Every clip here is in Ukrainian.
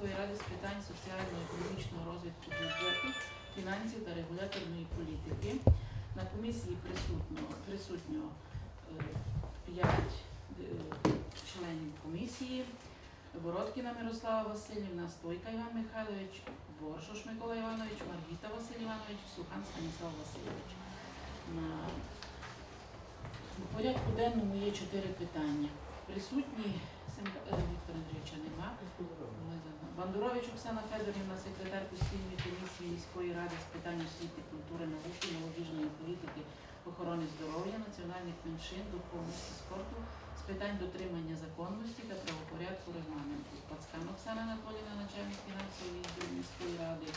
міської ради з питань соціально-економічного розвитку бюджету, фінансів та регуляторної політики. На комісії присутно, присутньо е, п'ять е, членів комісії. Бородкіна Мирослава Васильівна, Стойка Іван Михайлович, Боршош Микола Іванович, Маргіта Василь Іванович, Сухан Станіслав Васильович. На порядку денному є чотири питання. Присутні Семка- е, Віктора Андрійовича нема. Бандурович Оксана Федорівна, секретар постійної комісії міської ради з питань освіти, культури, науки, молодіжної політики, охорони здоров'я, національних меншин, духовності, спорту, з питань дотримання законності та правопорядку регламенту. Пацкан Оксана Анатоліївна, начальник фінансової міської ради.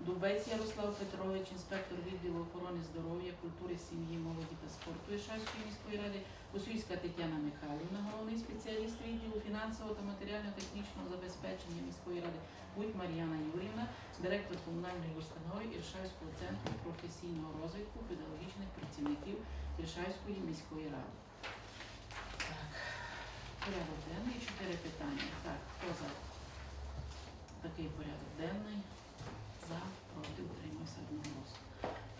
Дубець Ярослав Петрович, інспектор відділу охорони здоров'я, культури, сім'ї, молоді та спорту Ішавської міської ради. Освійська Тетяна Михайлівна, головний спеціаліст відділу фінансового та матеріально-технічного забезпечення міської ради. Будь Мар'яна Юрівна, директор комунальної установи Іршавського центру професійного розвитку педагогічних працівників Іршавської міської ради. Так, порядок денний, чотири питання. Так, хто за такий порядок денний? За, проти, утримався одноголосно.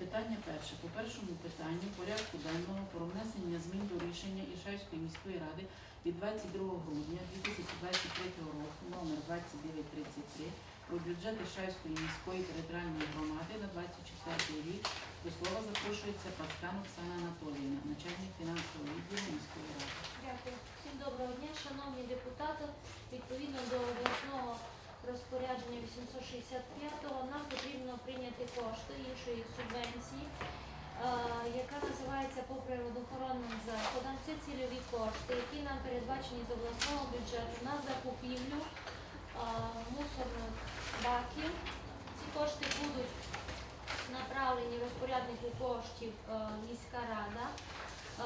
Питання перше. По першому питанню порядку денного про внесення змін до рішення Ішавської міської ради від 22 грудня 2023 року номер 2933 про бюджет Ішавської міської територіальної громади на 24 рік до слова запрошується Паскан Оксана Анатоліївна, начальник фінансового відділу міської ради. Дякую. Всім доброго дня, шановні депутати. Відповідно до обласного розпорядження 865-го нам потрібно прийняти кошти іншої субвенції, е, яка називається по природоохоронним заходам. Це цільові кошти, які нам передбачені з обласного бюджету на закупівлю е, мусорних баків. Ці кошти будуть направлені розпоряднику коштів е, міська рада. Е,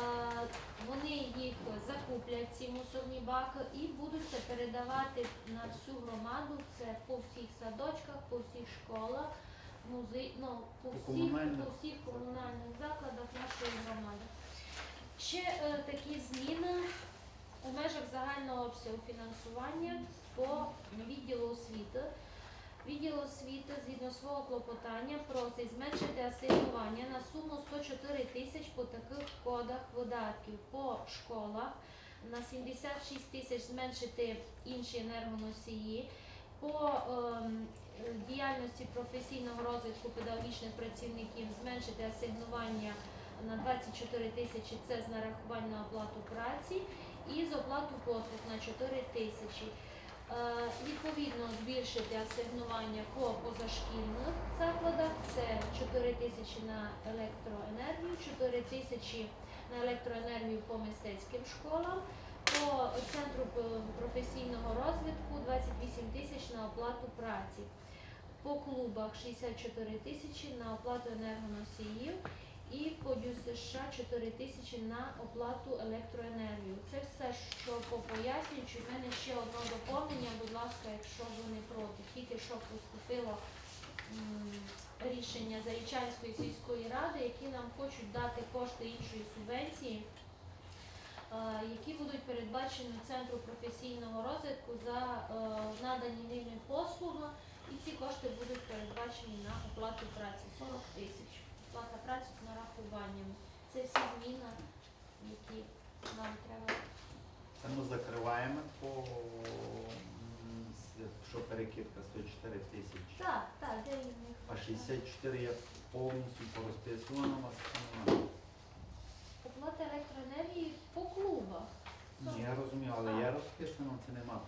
Вони їх закуплять, ці мусорні баки, і будуть це передавати на всю громаду. Це по всіх садочках, по всіх школах, музей, ну, по всіх, по всіх комунальних закладах нашої громади. Ще е, такі зміни у межах загального обсягу фінансування по відділу освіти. Відділ освіти згідно свого клопотання просить зменшити асигнування на суму 104 тисяч по таких кодах видатків по школах, на 76 тисяч зменшити інші енергоносії, по ем, діяльності професійного розвитку педагогічних працівників зменшити асигнування на 24 тисячі це з нарахувань на оплату праці і з оплату послуг на 4 тисячі. Е, Відповідно, збільшити асигнування по позашкільних закладах. Це 4 тисячі на електроенергію, 4 тисячі на електроенергію по мистецьким школам, по центру професійного розвитку 28 тисяч на оплату праці. По клубах 64 тисячі на оплату енергоносіїв і по ДЮСШ 4 тисячі на оплату електроенергію. Це все, що по пояснюючи. У мене ще одне доповнення, будь ласка, якщо ви не проти. Тільки що поступило рішення Зарічанської сільської ради, які нам хочуть дати кошти іншої субвенції, е, які будуть передбачені Центру професійного розвитку за е, надані ними послуги, і ці кошти будуть передбачені на оплату праці 40 тисяч. Оплата праці з нарахуванням. Це всі зміни, які нам треба. Це ми закриваємо по що перекидка 104 тисячі. Так, так, де від них? А 64 я повністю порозписувано у вас. немає. Оплата електроенергії по клубах. Ні, я розумію, але я розписано, це нема.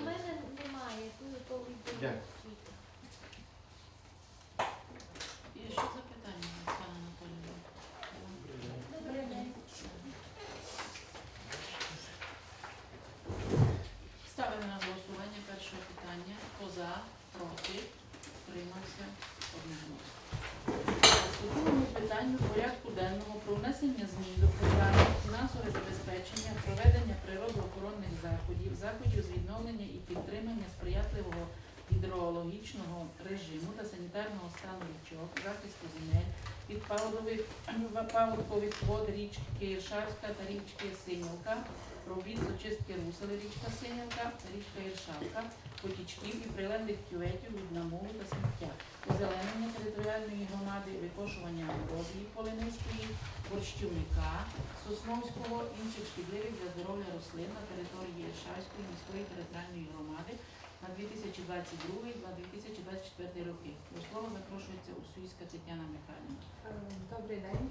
У мене немає, тут відділу Дякую. освіти. Є ще запитання, Оксана Анатоліївна? Добрий день. Ставимо на голосування перше питання. Хто за, проти, утримався одноголосно. Питанню порядку денного про внесення змін до програми фінансове забезпечення проведення природоохоронних заходів, заходів з відновлення і підтримання сприятливого гідрологічного режиму та санітарного стану річок, захисту земель від паводкових вод річки Іршавська та річки Синівка, робіт з очистки русел річка Синівка та річка Іршавка, потічків і прилеглих кюветів від намолу та сміття, озеленення територіальної громади, викошування амброзії полинистої, борщівника, сосновського, інших шкідливих для здоров'я рослин на території Іршавської міської територіальної громади на 2022-2024 роки. До слова запрошується Усуйська Тетяна Михайлівна. Е, Добрий день.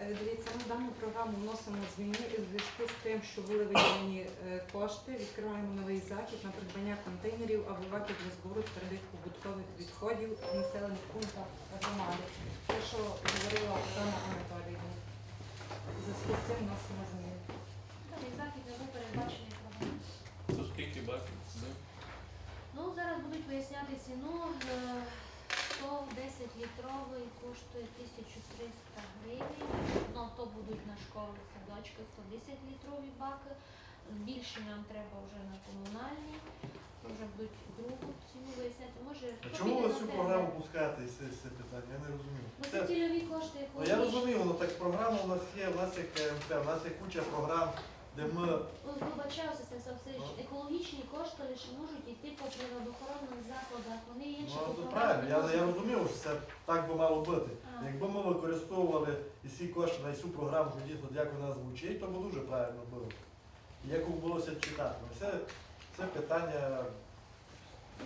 Е, Дивіться, ми в дану програму вносимо зміни і зв'язку з тим, що були виділені е, кошти, відкриваємо новий захід на придбання контейнерів або баків для збору твердих побутових відходів в населених пунктах громади. Те, що говорила Оксана Анатоліївна. В зв'язку з цим вносимо зміни. Захід не був передбачений програмою. Скільки баків? Ну, зараз будуть виясняти ціну. Е, 110 літровий коштує 1300 гривень. Ну, то будуть на школи садочки 110 літрові баки. Більше нам треба вже на комунальні. Вже будуть другу ціну виясняти. Може, А хто чому піде ви на цю програму пускаєте і це, це питання? Я не розумію. Бо Це, це цільові кошти ну, я розумію, ну так програма у нас є, у нас є КМТ, у нас є куча програм, де ми. Вибачаюся, це Савсевич. Екологічні кошти лише можуть йти по природоохоронних закладах. Вони є ще Ну, правильно, я, я розумів, що це так би мало бути. А. Якби ми використовували і всі кошти на цю програму, що дійсно як вона звучить, то б дуже правильно було. І Як булося читати. Ну, Це, це питання.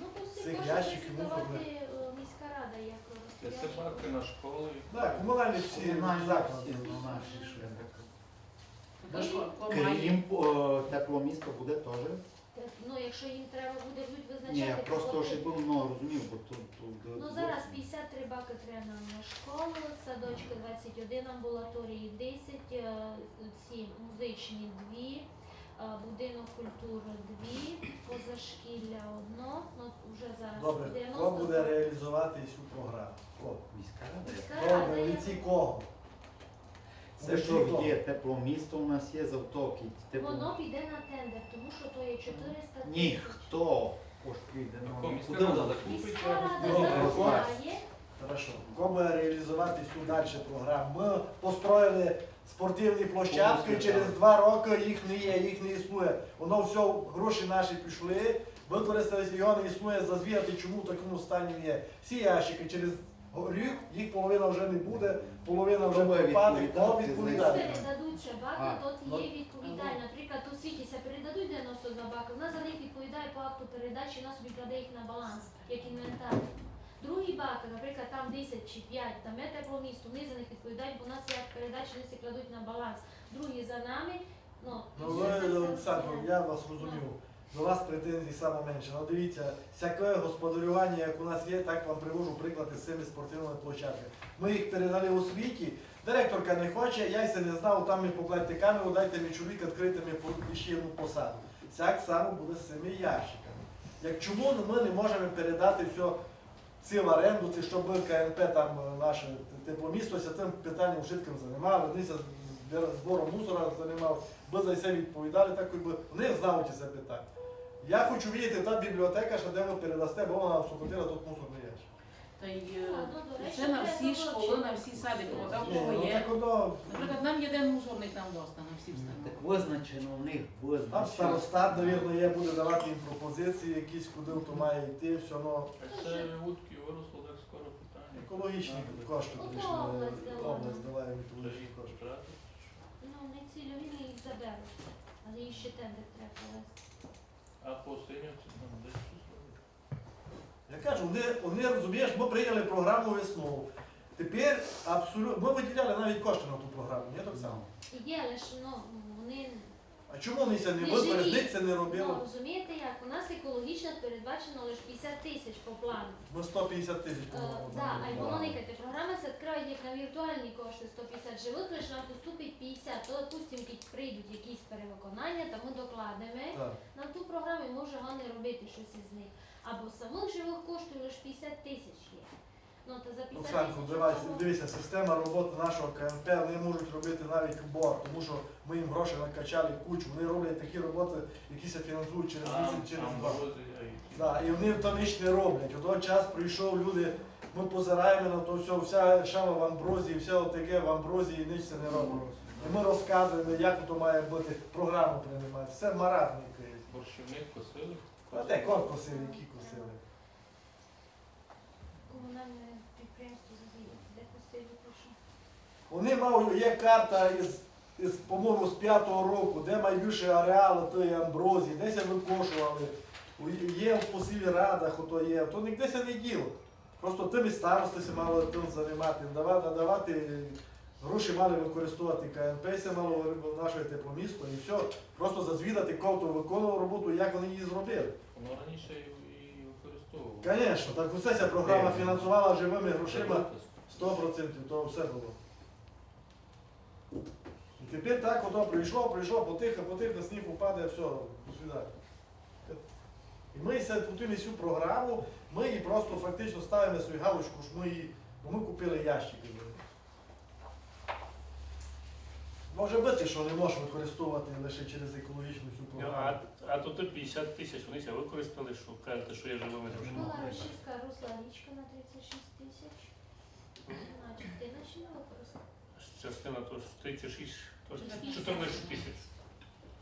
Ну, то всі Цих ящиків презентувати мусорних. е, міська рада як Це баки на школи. Так, комунальні всі заклади. Хто має- Крім о, тепломісто буде теж? Ну, якщо їм треба буде будуть Ні, визначати. просто щоб ну, розумів, бо тут. тут Ну зараз 53 баки треба нам на школу, садочки 21, амбулаторії 10, е, ці музичні 2, будинок культури 2, позашкілля одно, ну вже зараз Добре, 90. хто буде реалізувати цю програму? Хто? Міська рада. Міська рада Добре, є. від кого? Це що є тепломісто у нас є завтоки. Тепло... Воно піде на тендер, тому що то є 400 тисяч. Ніхто. Ось піде. ну, Яку міська куди рада воно? закупить? Хорошо. Хто реалізувати цю далі програму? Ми построїли спортивні площадки, через два роки їх не є, їх не існує. Воно все, гроші наші пішли, використали його не існує, зазвіяти, чому в такому стані є. Всі ящики через рік, їх половина вже не буде, половина вже Хто буде пропаде, хто відповідати відповідає? Передадуться баки, А, тот ну, є відповідальний. Наприклад, у світіся передадуть 92 баки, вона за них відповідає по акту передачі, вона собі кладе їх на баланс, як інвентар. Другі баки, наприклад, там 10 чи 5, там є тепломісто, вони за них відповідають, бо у нас як передачі, вони всі кладуть на баланс. Другі за нами, ну, і Ну, все ви, все Олександр, все. я вас розумів. До вас претензій саме менше. Ну дивіться, всяке господарювання, як у нас є, так вам привожу приклади з цими спортивними площадками. Ми їх передали у світі. Директорка не хоче, я ся не знав, там мені покладьте камеру, дайте мені чоловік відкрити мені ще одну посаду. Так само буде з цими ящиками. Як чому ми не можемо передати все ці в оренду, це щоб КНП там е, наше тепломісто цим питанням швидким займали, вони збором мусора займав, би за все відповідали, так якби вони знають це питання. Я хочу видіти та бібліотека, що де ви передасте, бо вона сухотила тут мусорний ящик. Та й е, ну, це на всі школи, на всі садики, бо там Ні, кого ну, є. так воно, Наприклад, нам єдин мусорник там доста на всі Так визначено в них, там визначено. старостат, навірно, є, буде давати їм пропозиції якісь, куди то має йти, все одно. А це утки виросло так скоро питання. Екологічні кошти Ну, прийшли, область дала. область дала їм екологічні кошти. Ну, не цільові не їх заберуть, але їх ще тендер треба провести. А по це. там десь щось. Я кажу, вони, вони розумієш, ми прийняли програму весну. Тепер абсолютно. Ми виділяли навіть кошти на ту програму, ні так само. Є, лише ну, вони А чому вони це не Не це не робили? Ну, розумієте як? У нас екологічно передбачено лише 50 тисяч по плану. Ми 150 тисяч, Е, по-моєму. да, а й воно никайте. Програма се відкриває як на віртуальні кошти 150 живих, лише нам поступить 50. То, допустим, прийдуть якісь перевиконання, то ми докладемо на ту програму і може вони робити щось із них. Або самих живих коштів лише 50 тисяч. Ну, то за 50 Оксанко, тисяч дивись, цього- дивися, система роботи нашого КНП, вони можуть робити навіть убор, тому що ми їм гроші накачали кучу. Вони роблять такі роботи, які се фінансують через місяць, через два. і. Да, і вони то ніч не роблять. Ото час прийшов люди, ми позираємо на то все, вся шама в амброзії, все отаке в амброзії, ніч це не робить. І ми розказуємо, як то має бути, програму приймати. Це маразм якийсь. Борщівник косили. А те, кот косили, які косили. Комунальне підприємство «Зазів'я». Де косили, прошу? Вони мав, є карта із, із по-моєму, з п'ятого року, де найбільше ареали тої амброзії, десь викошували. Є в посілі радах, ото є, то ніде це не діло. Просто тим і старостися мали тим займати, давати, надавати, гроші мали використовувати КНП, ся мало в наше тепломісто і все. Просто зазвідати, ковто виконував роботу, як вони її зробили. Воно раніше і, використовувало. Звісно, так усе ця програма фінансувала живими грошима 100%, то все було. І тепер так ото прийшло, прийшло, потихо, потихо, сніг упаде, все, до свидання. І ми потім цю програму, ми її просто фактично ставимо свою галочку, що ми її, бо ми купили ящики. Може бути, що не можеш використовувати лише через екологічну цю програму. А, а тут 50 тисяч вони ся використали, що кажете, що я живими грошима. Була розчистка русла річка на 36 тисяч. А частина ще не використала. Частина то 36, то 14 тисяч.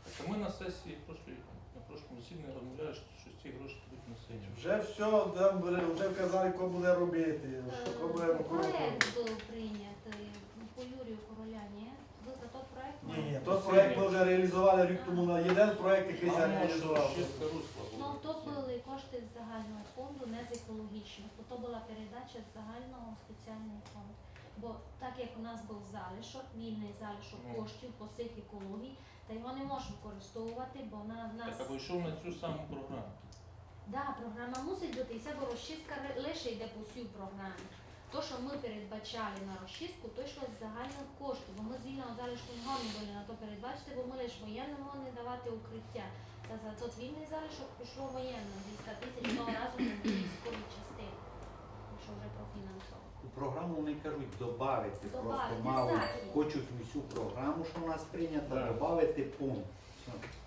Так, а ми на сесії прошлій, на прошлому засіданні розмовляли, що, що ці гроші будуть на сесію. Вже все, там були- вже вказали, кого буде робити, що кого буде. Проект був прийнятий по Юрію Короля, ні? Ви за той проект? Ні, ні, той проект ми вже реалізували рік тому на один проект, який я реалізував. Ну, то були кошти з загального фонду, не з екологічного, бо то була передача з загального в спеціальний фонд. Бо так як у нас був залишок, вільний залишок коштів по цих екологій, та його не можна використовувати, бо на нас Так, або йшов на цю саму програму. да, програма мусить бути, і бо розчистка лише йде по всій програмі. То, що ми передбачали на розчистку, то йшло з загальних коштів, бо ми з вільного залишку не були на то передбачити, бо ми лише воєнним могли давати укриття. Та за тот вільний залишок пішло воєнним 200 тисяч того разу на військові частини, що вже профінансовано. Програму вони кажуть додати, просто Добавити мало хочуть в усю програму, що у нас прийнята, Так. додати пункт.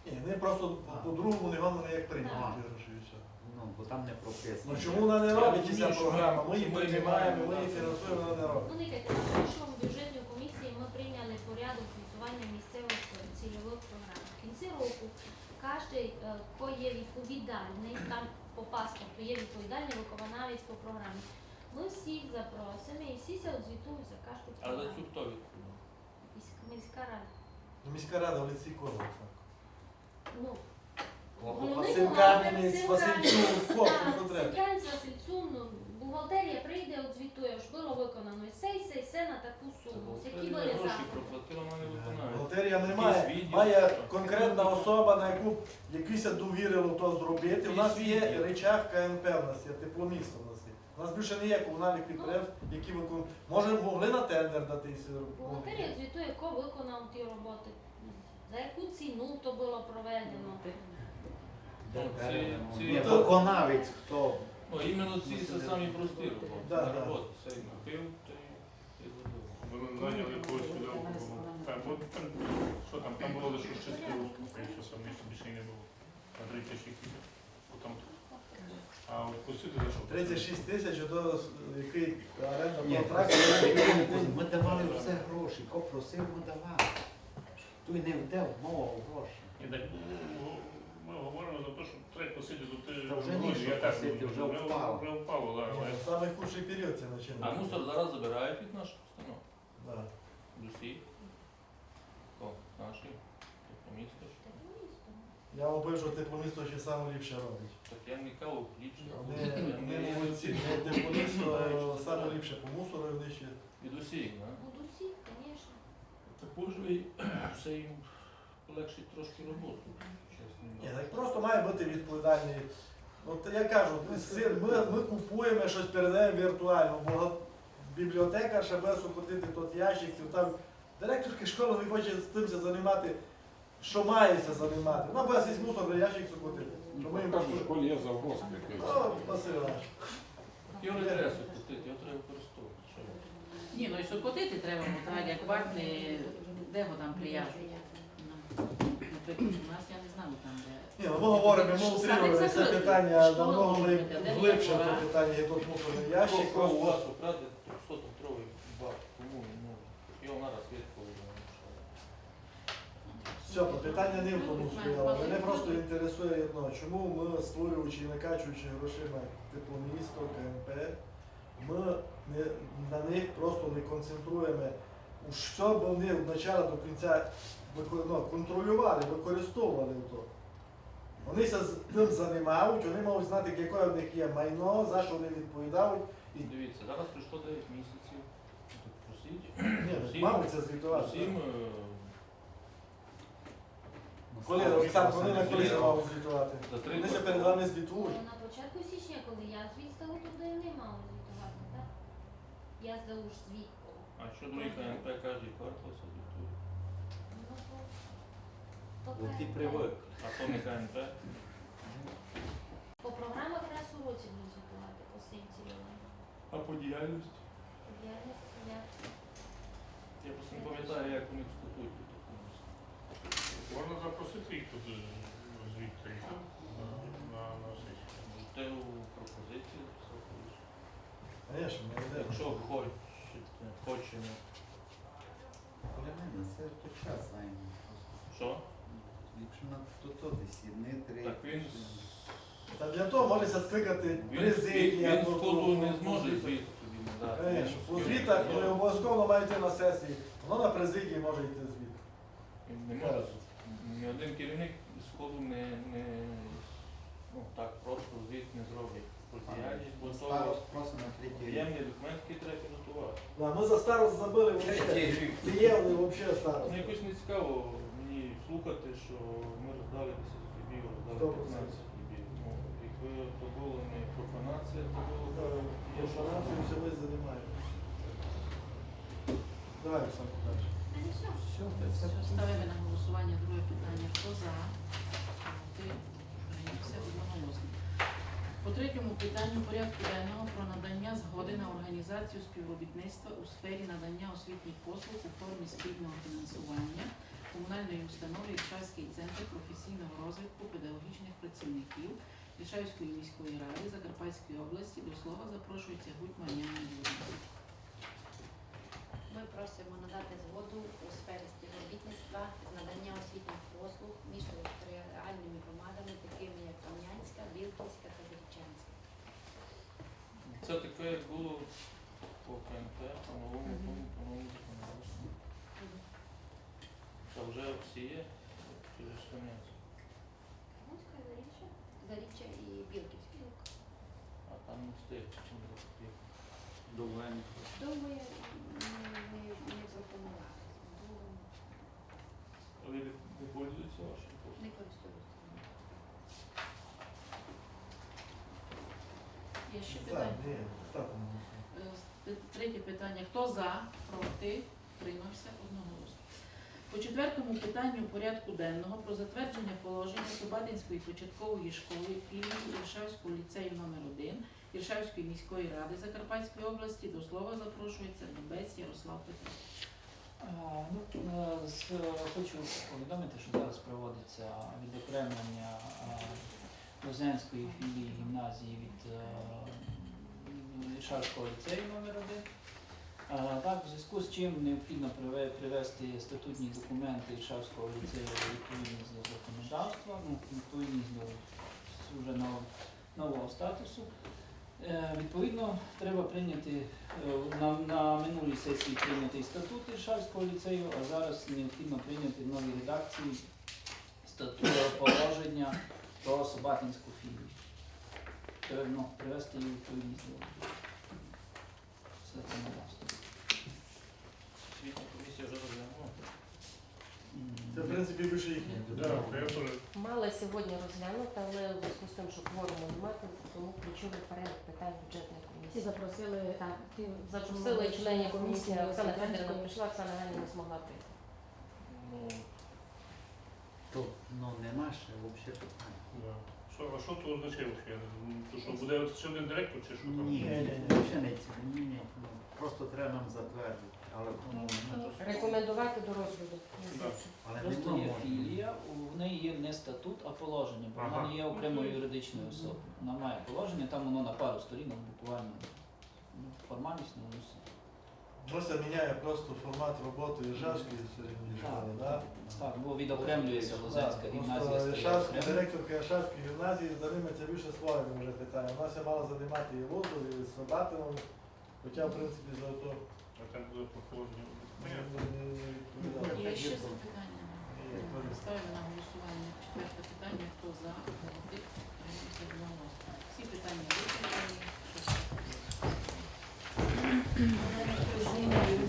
Ні, вони просто по-другому не як ті гроші і все. Ну, бо там не прописано. Ну чому вона не робить ця програма? Ми її приймаємо, ми її фінансуємо, вона не робить. Ну, дивіться, на прошлому бюджетній комісії ми прийняли порядок звітування місцевих е, цільових програм. В кінці року кожен, е, хто є відповідальний, там по паспорту є відповідальний виконавець по програмі. Ми всіх запросимо і всі ся звітують за кожну Але за цю хто відповідає? Міська- Міська рада. Ну, Міська рада в лиці кого? Ну, головний Василь бухгалтер, Васильчук. Сіканець, Васильцун, ну, бухгалтерія прийде, озвітує, що було виконано і сей, сей, все на таку суму. Які Бухгалтерія були гроші заходи. проплатила, вона не виконає. Бухгалтерія немає. Має конкретна особа, на яку якийсь довірило то зробити. У нас є відділ. речах КНП, у нас є тепломісто у нас. У нас більше не є комунальних підприємств, які виконують. Може, могли на тендер дати. Бухгалтерія звітує, хто виконав ті роботи, за яку ціну то було проведено. Ні, виконавець хто? Ну, іменно ці це самі прості роботи. Да, На да. роботу. Це купив, то й- і зробив. Вони наняли якогось чудового. Там, бо там, що там, там було лише чисто руску, що більше, не було. На 36 тисяч. Потім, а от за що? 36 тисяч, то який оренда Ні, контракт. ми давали все гроші. Ко просив, ми давали. Той не вдав, мова гроші. І так, ну, ми говоримо за те, що треба посидіти тут Та вже гроші, яка посидіти, вже впало. Вже впало, да, але Саме худший період це А починає. мусор зараз забирають від наших установ. Да. З усіх. Хто? Наші. Місто. Так, ну. Я пишу, що тепломісто ще саме ліпше робить. Так я не усіх, да? Буду Ну, звісно. Так може і все їм полегшить трошки роботу. Чесно. Ні, так просто має бути відповідальний. От я кажу, ми, си- ми, ми купуємо щось, передаємо віртуально, бо бібліотека ще буде сукотити тот ящик, і там директорки школи не хоче з тим ся займати, що мається займати. Ну, буде цей мусорний ящик сукотити. Що ми їм Там в школі є завгосп якийсь. О, Василь Іванович. Його купити, його треба? Ні, ну і сокотити треба, бо так як варти, де його там. Ну, Наприклад, у нас я не знаю там, де. Ні, ну ми говоримо, ми утримуємо це питання намного глибше то питання, тут мусорний Ящик у вас украде 300-літровий бак, кому він може? Його нараз відповідно. Все, питання не в тому стояло. Мене просто інтересує одно, чому ми, створюючи і накачуючи грошима тепломісто, КМП, ми не, на них просто не концентруємо, що вони від початку до кінця ну, контролювали, використовували то. Вони з тим займають, вони мають знати, яке в них є майно, за що вони відповідають. І Дивіться, зараз пройшло 9 місяців. Ні, Всім- це звітувати. Усім е, Коли Олександр, коли на коли це мав звітувати? Вони роки- перед вами звітують. На початку січня, коли я звіт то не мали звітувати? Я здала ж звіт. А що другий КНП кожен квартал звітує? Ну, то- то КНП. привик. А то не КНП. По програмах раз у році будуть звітувати по всім. А по діяльності? Діяльність я Я просто не пам'ятаю, як у них статуті. Можна запросити їх тут звідти на, на, на сесію. Можете у пропозиції записати. Звісно, не йде. Якщо хочете, хочемо. Для мене це то час займе. Що? Якщо на то то десь не три. Так він Та для того можеться скликати він, президія. він або сходу не зможе звіт тобі надати. Звісно, по звітах Ні, вони обов'язково мають йти на сесії. Воно на президії може йти звіт. Не може. Ні один керівник сходу не, не ну, так просто звіт не зробить. Про діяльність, Старост на третій рік. документи, які треба підготувати. Да, ми за старост забили Третій взагалі. рік. Старост. Ну якось не цікаво мені слухати, що ми роздали 10 хлібів, роздали 15 хлібів. Ну, якби то було не профанація, то було б є Інформацію все ми займаємо. Давай, Оксанку, далі. Все, Все, Ставимо на голосування друге питання. Хто за? Проти? По третьому питанню порядку денного про надання згоди на організацію співробітництва у сфері надання освітніх послуг у формі спільного фінансування комунальної установи Ільчавський центр професійного розвитку педагогічних працівників Ільчавської міської ради Закарпатської області. До слова запрошується Гудь Мар'яна Юрійовна. Ми просимо надати згоду у сфері співробітництва з надання освітніх послуг між територіальними громадами, такими як Кам'янська, Білківська та. Це таке, як було по КНП, по новому, по- по новому законодавству. Це вже всі є, чи ж Кам'янськ? Гуцька, Заріччя. Заріччя і Білківська. А там не встиг. чи не. Довгенько. Довго я не, не, не пропонувала. А ви не пользуєтеся вашим Не послугом? користуюся. Є ще питання? Е, Третє питання. Хто за, проти, утримався одноголосно. По четвертому питанню порядку денного про затвердження положення Собатинської початкової школи філії Іршавського ліцею номер 1 Іршавської міської ради Закарпатської області до слова запрошується Дубець Ярослав Петрович. Ну, е, з- хочу повідомити, що зараз проводиться відокремлення Лозянської філії гімназії від е, Іршавського ліцею номер 1 Так, в зв'язку з чим необхідно привести статутні документи Іршавського ліцею відповідність до законодавства, ну, відповідність до вже нового, статусу. Е, Відповідно, треба прийняти е, на, на минулій сесії прийнятий статут Іршавського ліцею, а зараз необхідно прийняти в новій редакції статут положення про Собатинську філію. Треба ну, привести її у відповідність до законодавства. Освітня комісія вже розглянула. Це, в принципі, більше їхнє. Да, я теж Мали сьогодні розглянути, але у зв'язку з тим, що кворуму немає, тому включили в порядок питань бюджетної Всі комісії. запросили Так, ті, запросили членів комісії, Оксана Федорівна прийшла, Оксана Ганна не змогла прийти. Ну, То, ну, нема ще взагалі питань. Да. Що, а що то означає? не- То що буде ще один директор чи що там? Ні, Ні, ні, взагалі не ці- ні, ні. ну, Просто треба нам затвердити. Але, ну, ну, Рекомендувати до розгляду Да. але не Просто є можна. філія, у неї є не статут, а положення, бо вона не є окремою юридичною особою. Вона має положення, там воно на пару сторінок буквально. Ну, формальність не носить. Воно міняє просто формат роботи Іржавської середньої школи, да? Так, бо відокремлюється Лозецька Так, гімназія просто стає Іршавська, окремо. директорка Іршавської гімназії займається більше своїми вже питаннями. Вона ся мала займати і Лозу, і Собатином, хоча, в принципі, за то А там буде не не відповідала. Є ще запитання? Ставимо на голосування четверте питання. Хто за? Проти? Утримався одноголосно. Всі питання вичерпані. うん